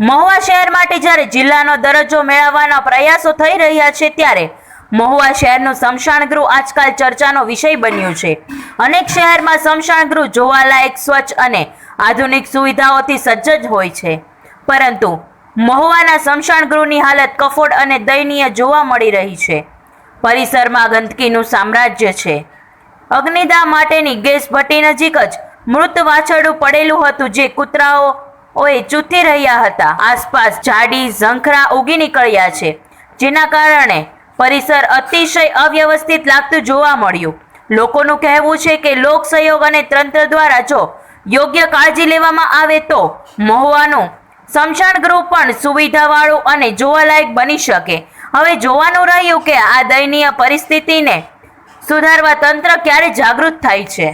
મહુવા શહેર માટે જ્યારે જિલ્લાનો દરજ્જો મેળવવાના પ્રયાસો થઈ રહ્યા છે ત્યારે મહુવા શહેરનું સ્મશાન ગૃહ આજકાલ ચર્ચાનો વિષય બન્યું છે. અનેક શહેરમાં સ્મશાન ગૃહ જોવાલાયક, સ્વચ્છ અને આધુનિક સુવિધાઓથી સજ્જ હોય છે. પરંતુ મહુવાના સ્મશાન ગૃહની હાલત કફોડ અને દયનીય જોવા મળી રહી છે. પરિસરમાં ગંદકીનું સામ્રાજ્ય છે. અગ્નિદા માટેની ગેસ ભટ્ટી નજીક જ મૃત વાછરડું પડેલું હતું જે કૂતરાઓ ઓએ ચૂથી રહ્યા હતા. આસપાસ ઝાડી, ઝંખરા ઉગી નીકળ્યા છે, જેના કારણે પરિસર અતિશય અવ્યવસ્થિત લાગતું જોવા મળ્યું. લોકોનું કહેવું છે કે લોક સહયોગ અને તંત્ર દ્વારા જો યોગ્ય કાળજી લેવામાં આવે તો મહુવાનું સ્મશાન ગૃહ પણ સુવિધાવાળું અને જોવાલાયક બની શકે. હવે જોવાનું રહ્યું કે આ દયનીય પરિસ્થિતિને સુધારવા તંત્ર ક્યારે જાગૃત થાય છે.